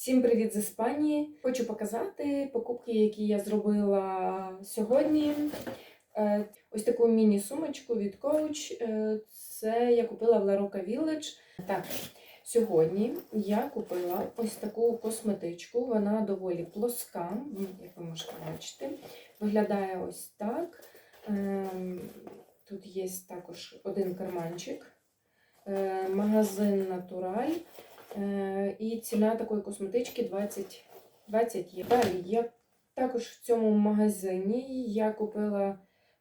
Всім привіт з Іспанії! Хочу показати покупки, які я зробила сьогодні. Е, Ось таку міні-сумочку від Coach. Е, Це я купила в La Roca Village. Так, сьогодні я купила ось таку косметичку. Вона доволі плоска, як ви можете бачити. Виглядає ось так. Ем, Тут є також один карманчик. Е, Магазин Натураль. Е, І ціна такої косметички 20, 20 є. Далі я також в цьому магазині я купила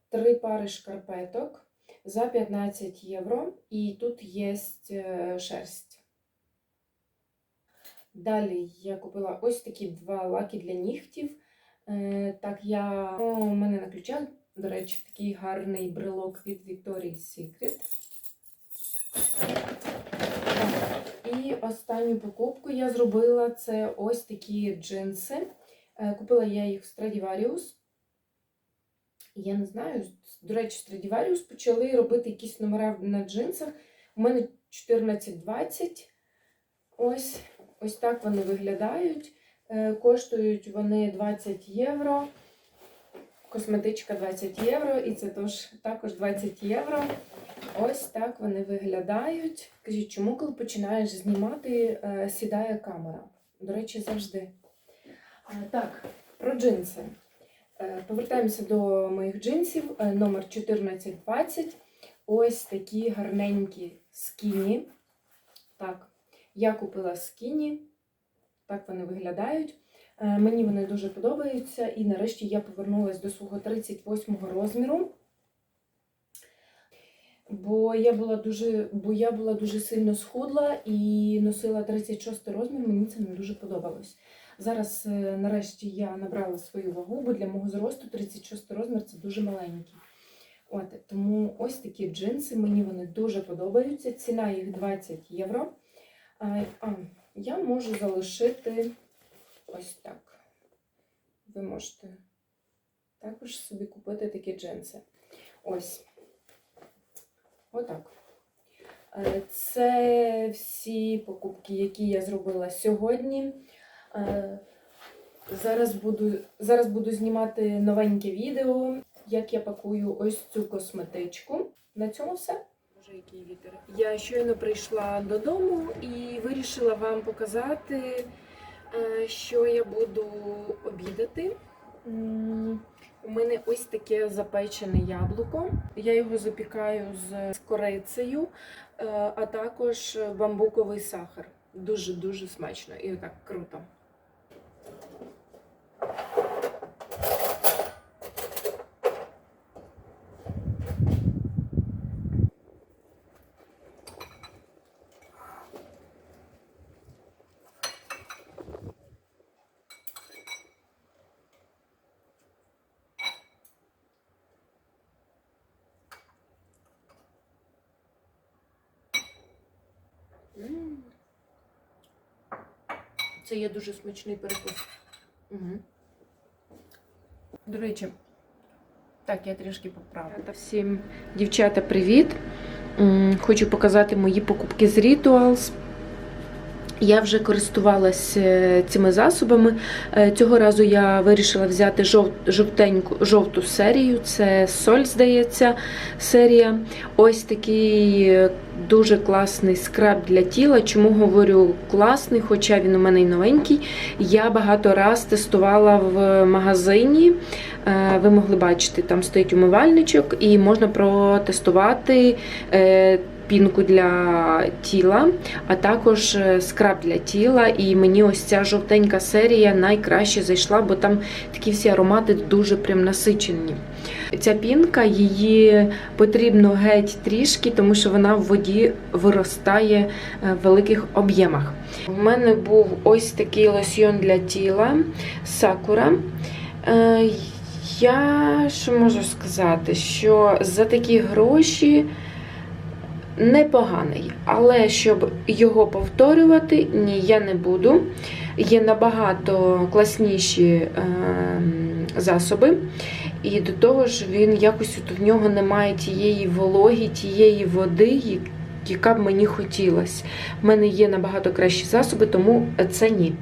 три пари шкарпеток за 15 євро. І тут є е, шерсть. Далі я купила ось такі два лаки для нігтів. Е, Так, я у мене на ключах, до речі, такий гарний брелок від Victoria's Secret. І останню покупку я зробила це ось такі джинси. Е, Купила я їх в Stradivarius. Я не знаю, до речі, Stradivarius почали робити якісь номера на джинсах. У мене 14-20. Ось, ось так вони виглядають. Е, Коштують вони 20 євро. Косметичка 20 євро, і це тож, також 20 євро. Ось так вони виглядають. Кажіть, чому, коли починаєш знімати, е, сідає камера? До речі, завжди. Е, Так, про джинси. Е, Повертаємося до моїх джинсів. Номер 1420. Ось такі гарненькі скіні. Так, я купила скіні. Так вони виглядають. Мені вони дуже подобаються. І нарешті я повернулася до свого 38 розміру. Бо я була дуже, бо я була дуже сильно схудла і носила 36 розмір, мені це не дуже подобалось. Зараз, е, нарешті, я набрала свою вагу, бо для мого зросту 36 розмір це дуже маленький. От, тому ось такі джинси, мені вони дуже подобаються. Ціна їх 20 євро. А, а я можу залишити ось так. Ви можете також собі купити такі джинси. Ось. Отак. Е, Це всі покупки, які я зробила сьогодні. Е, Зараз буду, зараз буду знімати новеньке відео, як я пакую ось цю косметичку. На цьому все. Боже, який вітер. Я щойно прийшла додому і вирішила вам показати, е, що я буду обідати. У мене ось таке запечене яблуко. Я його запікаю з з корицею, е, а також бамбуковий сахар. Дуже-дуже смачно і так круто. Це є дуже смачний перекус. Угу. До речі, так, я трішки поправлю. Всім дівчата, привіт! Хочу показати мої покупки з Rituals. Я вже користувалась е, цими засобами. Е, Цього разу я вирішила взяти жовтеньку, жовту серію. Це соль, здається, серія. Ось такий е, дуже класний скраб для тіла. Чому говорю класний, хоча він у мене й новенький. Я багато раз тестувала в магазині. Ви могли бачити, там стоїть умивальничок, і можна протестувати. Пінку для тіла, а також е, скраб для тіла. І мені ось ця жовтенька серія найкраще зайшла, бо там такі всі аромати дуже прям насичені. Ця пінка, її потрібно геть трішки, тому що вона в воді виростає е, в великих об'ємах. У мене був ось такий лосьйон для тіла Сакура. Е, Я що можу сказати, що за такі гроші непоганий, але щоб його повторювати, ні, я не буду. Є набагато класніші е, засоби. І до того ж, він якось от в нього немає тієї вологі, тієї води, яка б мені хотілося. У мене є набагато кращі засоби, тому це ні.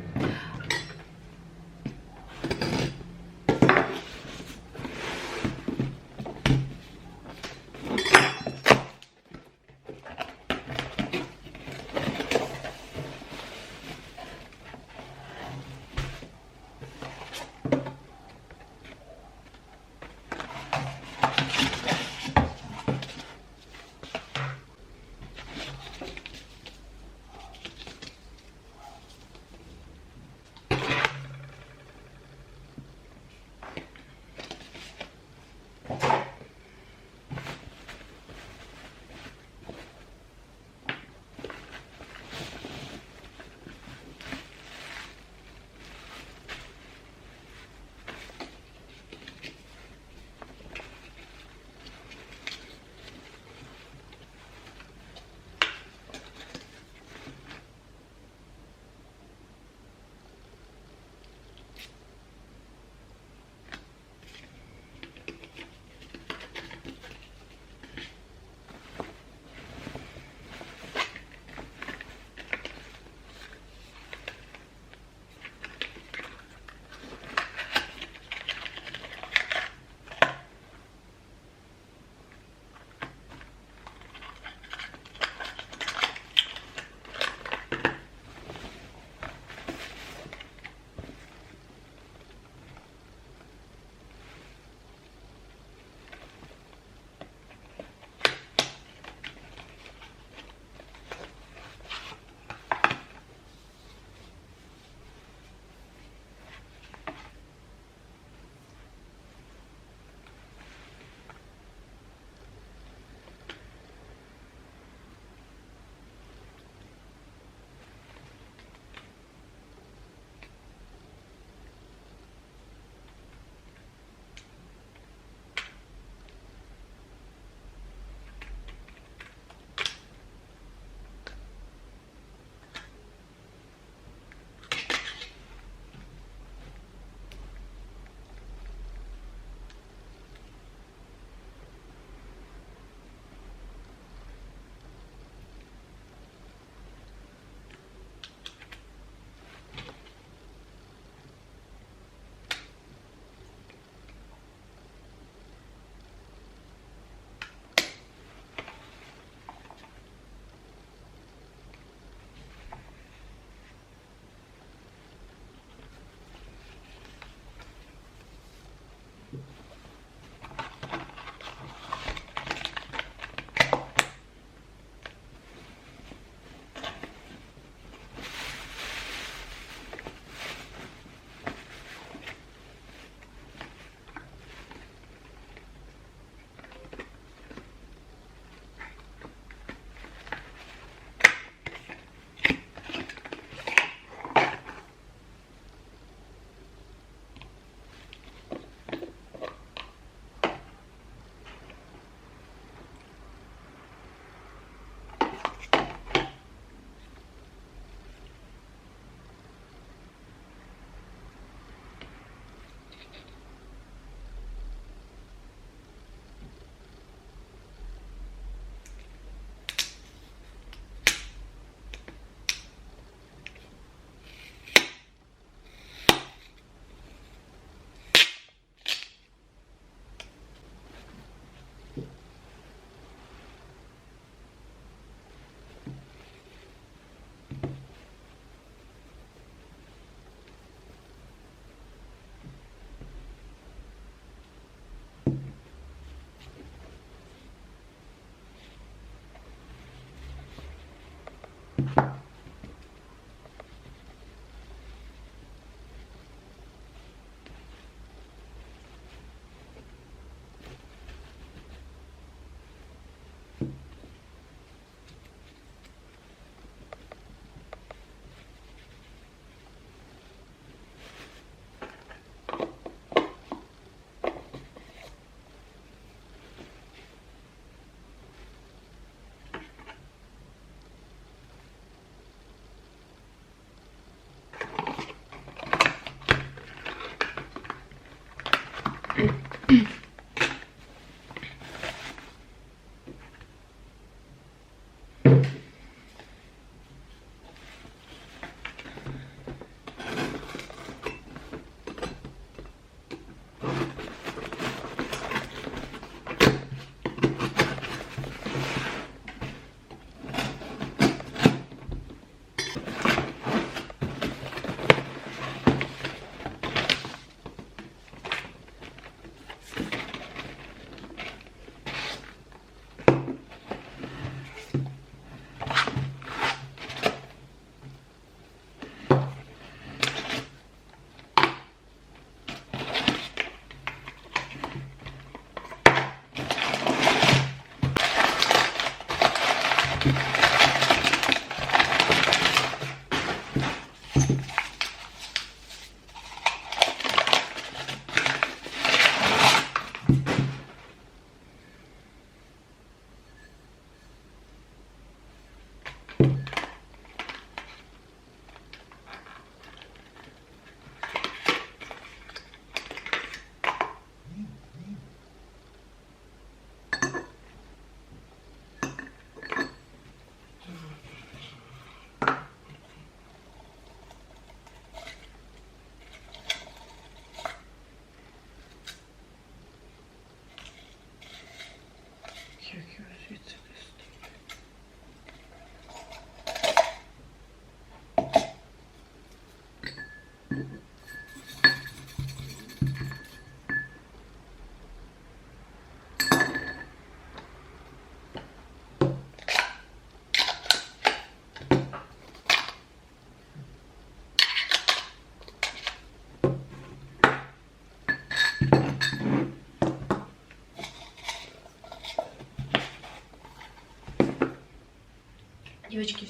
Дівчатки,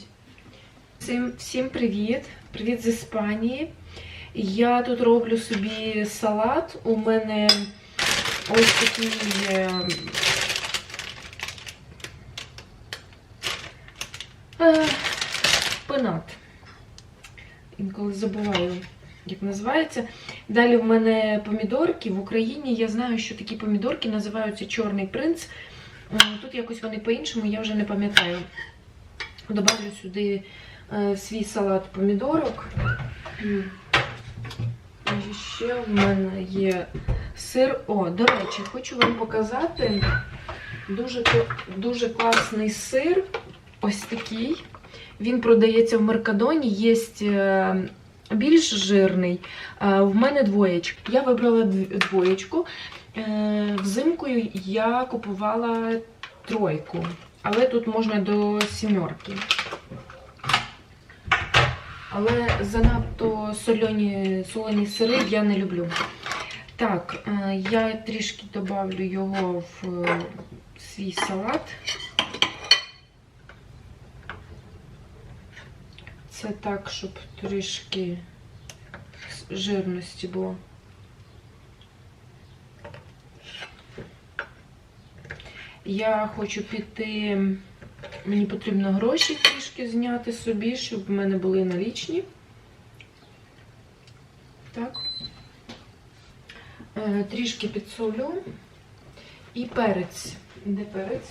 всім, всім привіт! Привіт з Іспанії. Я тут роблю собі салат. У мене ось такий е, пенат. Інколи забуваю, як називається. Далі в мене помідорки. В Україні я знаю, що такі помідорки називаються Чорний принц. Тут якось вони по-іншому, я вже не пам'ятаю. Добавлю сюди е, свій салат помідорок. І ще в мене є сир. О, до речі, хочу вам показати дуже, дуже класний сир. Ось такий. Він продається в Меркадоні, є е, більш жирний. Е, В мене двоєчка. Я вибрала двоєчку. Взимкою я купувала тройку, але тут можна до сімерки. Але занадто солені, солені сири я не люблю. Так, е, я трішки добавлю його в е, свій салат. Це так, щоб трішки жирності було. Я хочу піти, мені потрібно гроші трішки зняти собі, щоб в мене були налічні. Так. Е, Трішки підсолю. І перець. Де перець?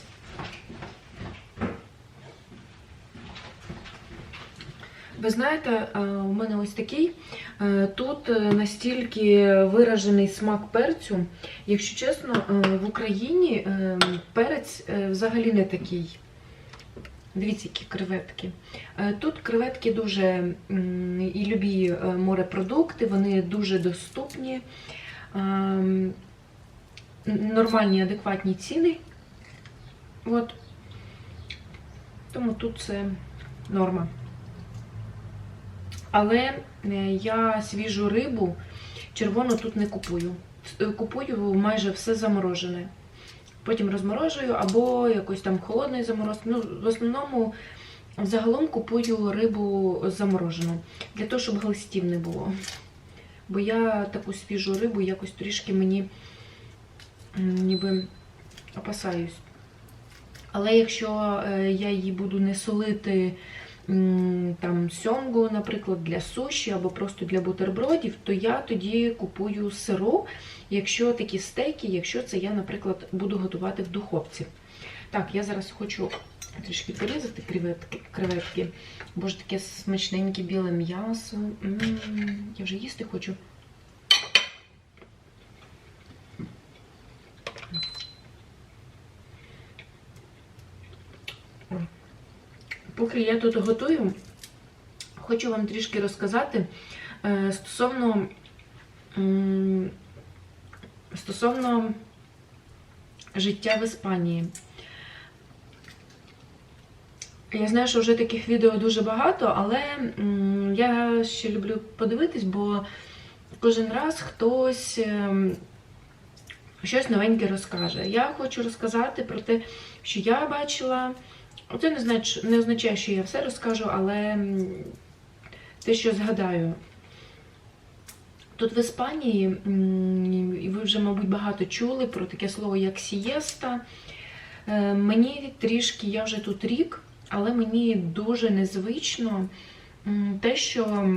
Ви знаєте, е, у мене ось такий. Е, Тут е, настільки виражений смак перцю. Якщо чесно, в Україні перець взагалі не такий. Дивіться, які креветки. Тут креветки дуже і любі морепродукти, вони дуже доступні, нормальні, адекватні ціни. От. Тому тут це норма. Але е, я свіжу рибу червону тут не купую. Е, Купую майже все заморожене. Потім розморожую або якось там холодний замороз. Ну, в основному загалом купую рибу заморожену. Для того, щоб глистів не було. Бо я таку свіжу рибу якось трішки мені ніби опасаюсь. Але якщо е, я її буду не солити там сьомгу, наприклад, для суші або просто для бутербродів, то я тоді купую сиру, якщо такі стейки, якщо це я, наприклад, буду готувати в духовці. Так, я зараз хочу трішки порізати креветки, бо ж таке смачненьке біле м'ясо. Я вже їсти хочу. Поки я тут готую, хочу вам трішки розказати е, стосовно, стосовно життя в Іспанії. Я знаю, що вже таких відео дуже багато, але я ще люблю подивитись, бо кожен раз хтось ем, щось новеньке розкаже. Я хочу розказати про те, що я бачила. Це не, знач... не означає, що я все розкажу, але те, що згадаю. Тут в Іспанії, і ви вже, мабуть, багато чули про таке слово, як сієста. Е, Мені трішки, я вже тут рік, але мені дуже незвично те, що.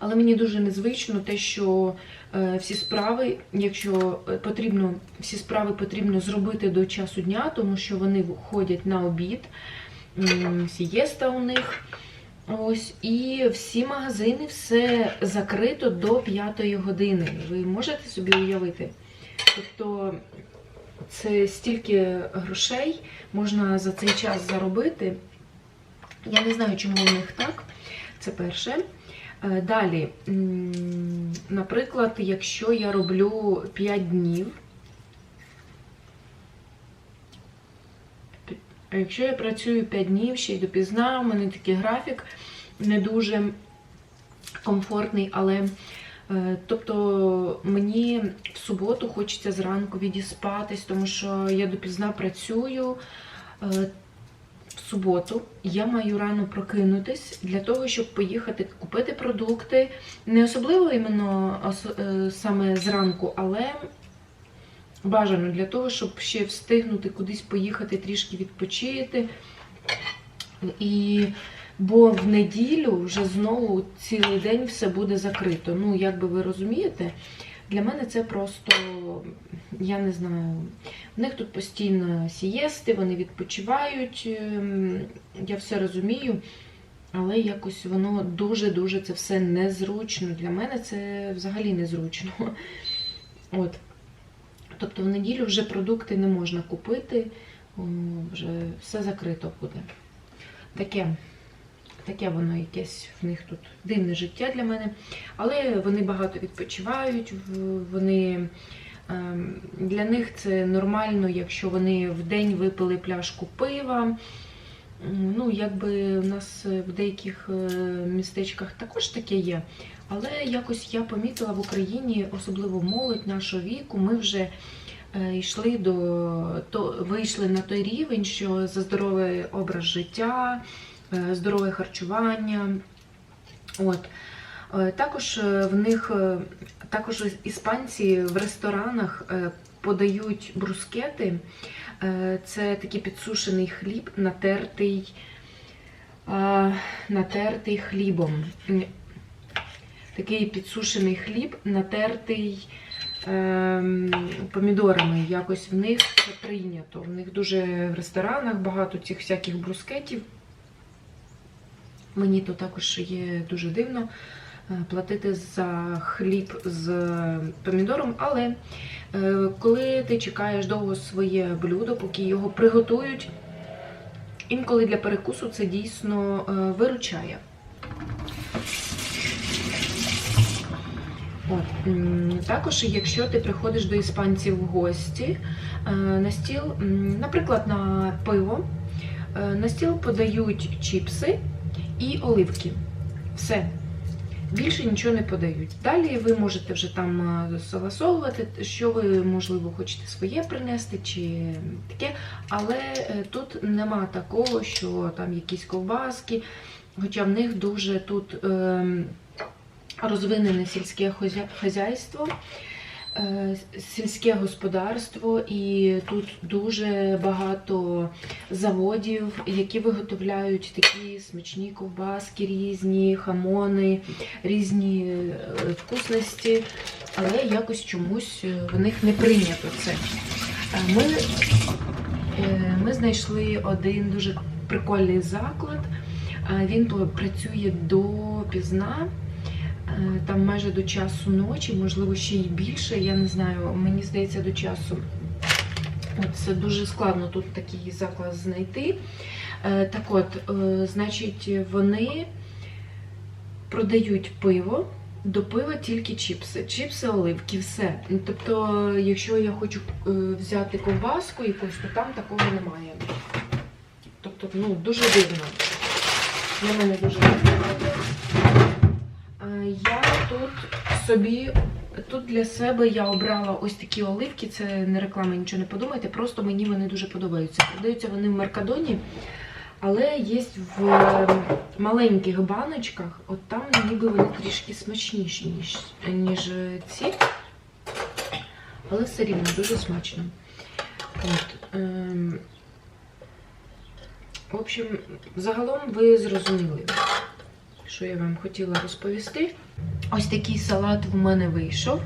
Але мені дуже незвично те, що е, всі справи, якщо е, потрібно, всі справи потрібно зробити до часу дня, тому що вони входять на обід, сієста у них. Ось, і всі магазини, все закрито до 5 години. Ви можете собі уявити? Тобто це стільки грошей можна за цей час заробити. Я не знаю, чому у них так. Це перше. Е, Далі, наприклад, якщо я роблю 5 днів, якщо я працюю 5 днів ще й допізна, у мене такий графік не дуже комфортний, але Е, Тобто мені в суботу хочеться зранку відіспатись, тому що я допізна працюю. В суботу я маю рано прокинутись для того, щоб поїхати купити продукти. Не особливо іменно е, саме зранку, але бажано для того, щоб ще встигнути кудись поїхати, трішки відпочити. І бо в неділю вже знову цілий день все буде закрито. Ну, як би ви розумієте, для мене це просто, я не знаю, в них тут постійно сієсти, вони відпочивають. ем, Я все розумію, але якось воно дуже-дуже це все незручно. Для мене це взагалі незручно. От. Тобто в неділю вже продукти не можна купити, вже все закрито буде. Таке, таке воно якесь в них тут дивне життя для мене. Але вони багато відпочивають, вони. ем, Для них це нормально, якщо вони в день випили пляшку пива. Ну, якби у нас в деяких е, містечках також таке є. Але якось я помітила в Україні, особливо молодь нашого віку, ми вже е, йшли до то вийшли на той рівень, що за здоровий образ життя, здорове харчування. От. Е, Також е, в них е, також іспанці в ресторанах е, подають брускети. Е, Це такий підсушений хліб, натертий, натертий хлібом. Такий підсушений хліб, натертий ем, помідорами. Якось в них це прийнято. В них дуже в ресторанах багато цих всяких брускетів. Мені то також є дуже дивно е, платити за хліб з помідором, але е, коли ти чекаєш довго своє блюдо, поки його приготують, інколи для перекусу це дійсно е, виручає. От. Також, якщо ти приходиш до іспанців в гості на стіл, наприклад, на пиво, на стіл подають чіпси і оливки. Все. Більше нічого не подають. Далі ви можете вже там е, согласовувати, що ви, можливо, хочете своє принести чи таке. Але е, тут нема такого, що там якісь ковбаски, хоча в них дуже тут. ем, розвинене сільське хозя- хазяйство, е, сільське господарство, і тут дуже багато заводів, які виготовляють такі смачні ковбаски, різні хамони, різні е, вкусності, але якось чомусь е, в них не прийнято це. Е, Ми, е, ми знайшли один дуже прикольний заклад. Е, Він працює до пізна. Е, Там майже до часу ночі, можливо, ще й більше. Я не знаю, мені здається, до часу. Це дуже складно тут такий заклад знайти. Е, Так от, е, значить, вони продають пиво. До пива тільки чіпси. Чіпси, оливки, все. Ну, Тобто, якщо я хочу взяти ковбаску якусь, то там такого немає. Тобто, ну, дуже дивно. Для мене дуже дивно. Я тут собі, тут для себе я обрала ось такі оливки. Це не реклама, нічого не подумайте. Просто мені вони дуже подобаються. Продаються вони в Меркадоні, але є в е, маленьких баночках. От там ніби вони трішки смачніші, ніж, ніж е, ці. Але все рівно дуже смачно. От, ем, в общем, загалом ви зрозуміли що я вам хотіла розповісти. Ось такий салат в мене вийшов.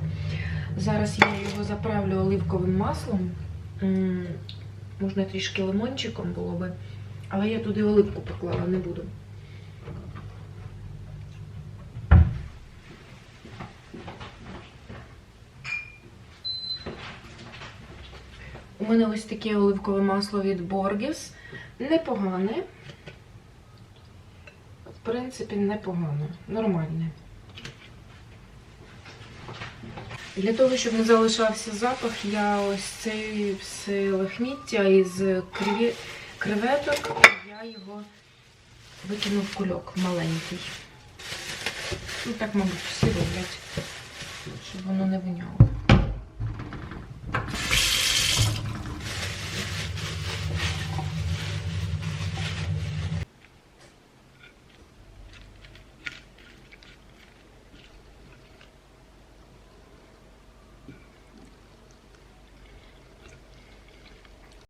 Зараз я його заправлю оливковим маслом. Можна трішки лимончиком було би, але я туди оливку поклала, не буду. У мене ось таке оливкове масло від Borges. Непогане. В принципі, непогано, нормальне. Для того, щоб не залишався запах, я ось це все лахміття із креветок, я його викину в кульок маленький. Ну, так, мабуть, всі роблять. щоб воно не воняло.